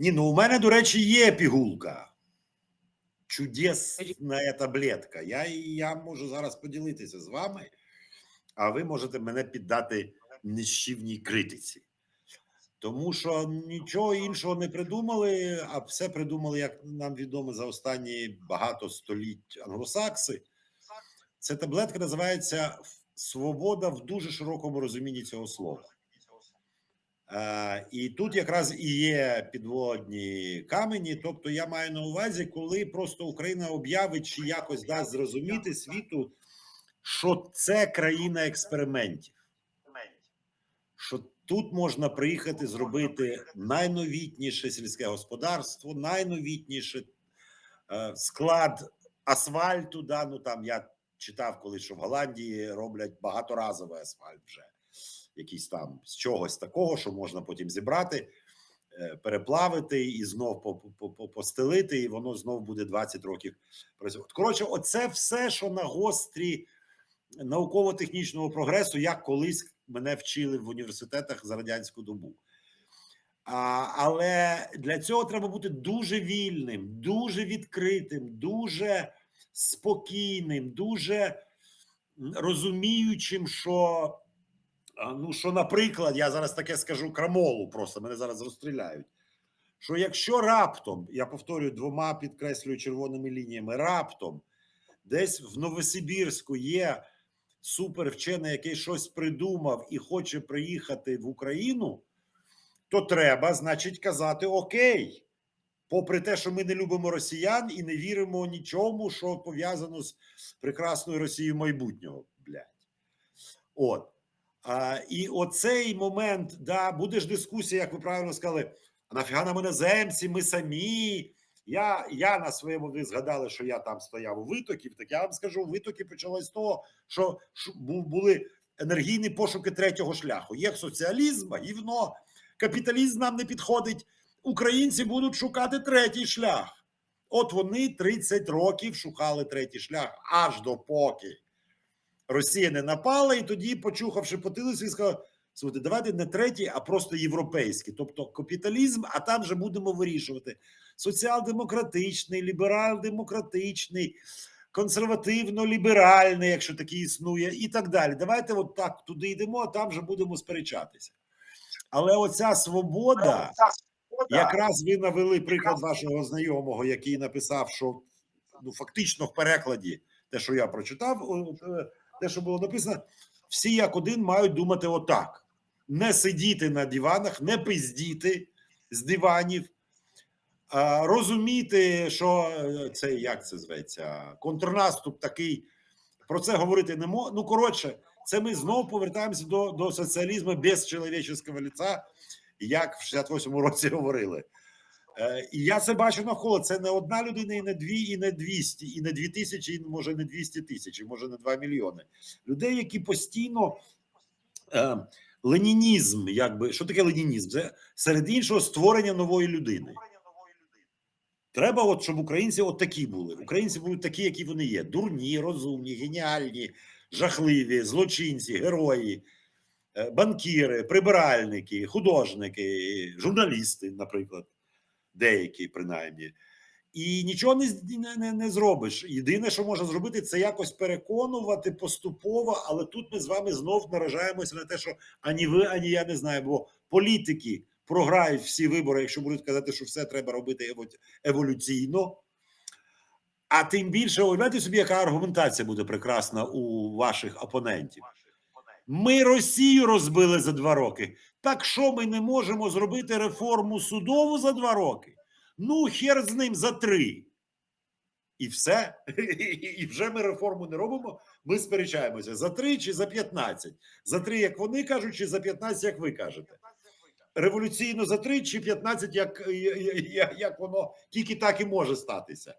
Ні, ну у мене, до речі, є пігулка. Чудесна таблетка. Я, я можу зараз поділитися з вами, а ви можете мене піддати нищівній критиці. Тому що нічого іншого не придумали, а все придумали, як нам відомо за останні багато століть англосакси. Ця таблетка називається Свобода в дуже широкому розумінні цього слова. Е, і тут якраз і є підводні камені. Тобто, я маю на увазі, коли просто Україна об'явить чи якось дасть зрозуміти світу, що це країна експериментів, що тут можна приїхати зробити найновітніше сільське господарство, найновітніше е, склад асфальту. Да, ну там я читав колись, що в Голландії роблять багаторазовий асфальт вже якийсь там з чогось такого, що можна потім зібрати, е, переплавити і знов по- по- по- постелити, і воно знов буде 20 років працювати. Коротше, оце все, що на гострі науково-технічного прогресу, як колись мене вчили в університетах за радянську добу. А, але для цього треба бути дуже вільним, дуже відкритим, дуже спокійним, дуже розуміючим, що ну, що, наприклад, я зараз таке скажу крамолу, просто мене зараз розстріляють. Що якщо раптом, я повторюю двома підкреслюю червоними лініями, раптом десь в Новосибірську є супервчений, який щось придумав і хоче приїхати в Україну, то треба, значить, казати Окей. Попри те, що ми не любимо росіян і не віримо нічому, що пов'язано з прекрасною Росією майбутнього. Блядь. От. А, і оцей момент, да, буде ж дискусія, як ви правильно сказали, а нафіга нам іноземці, ми самі. Я, я на своєму ви згадали, що я там стояв у витоків. Так я вам скажу, витоки почалось з того, що були енергійні пошуки третього шляху. Є соціалізм, гівно, капіталізм нам не підходить. Українці будуть шукати третій шлях. От вони 30 років шукали третій шлях, аж допоки Росія не напала, і тоді, почухавши потилицю, він сказав: слухайте, давайте не третій, а просто європейський, тобто капіталізм, а там вже будемо вирішувати соціал-демократичний, ліберал-демократичний, консервативно-ліберальний, якщо такий існує, і так далі. Давайте от так туди йдемо, а там вже будемо сперечатися. Але оця свобода, якраз ви навели приклад вашого знайомого, який написав, що ну фактично в перекладі, те, що я прочитав, е, те, що було написано, всі як один мають думати отак: не сидіти на диванах, не пиздіти з диванів, розуміти, що е, це як це зветься, контрнаступ такий. Про це говорити не можна. Ну коротше, це ми знову повертаємося до, до соціалізму без чоловічого лиця, як в 68-му році говорили. Е, І я це бачу навколо. Це не одна людина, і не дві, і не 200, і не дві тисячі, і може не 200 тисяч, і може не 2 мільйони. Людей, які постійно е, ленінізм, якби що таке ленінізм? Це серед іншого створення нової людини. Треба, от щоб українці от такі були. Українці будуть такі, які вони є: дурні, розумні, геніальні, жахливі, злочинці, герої, е, банкіри, прибиральники, художники, журналісти, наприклад, деякі принаймні. І нічого не, не, не, не зробиш. Єдине, що можна зробити, це якось переконувати поступово, але тут ми з вами знов наражаємося на те, що ані ви, ані я не знаю, бо політики програють всі вибори, якщо будуть казати, що все треба робити еволюційно. А тим більше, уявляйте собі, яка аргументація буде прекрасна у ваших опонентів. Ми Росію розбили за два роки. Так що ми не можемо зробити реформу судову за два роки? Ну, хер з ним за три. І все. І вже ми реформу не робимо. Ми сперечаємося за три чи за 15. За три, як вони кажуть, чи за 15, як ви кажете. Революційно за три чи 15, як, як, воно тільки так і може статися.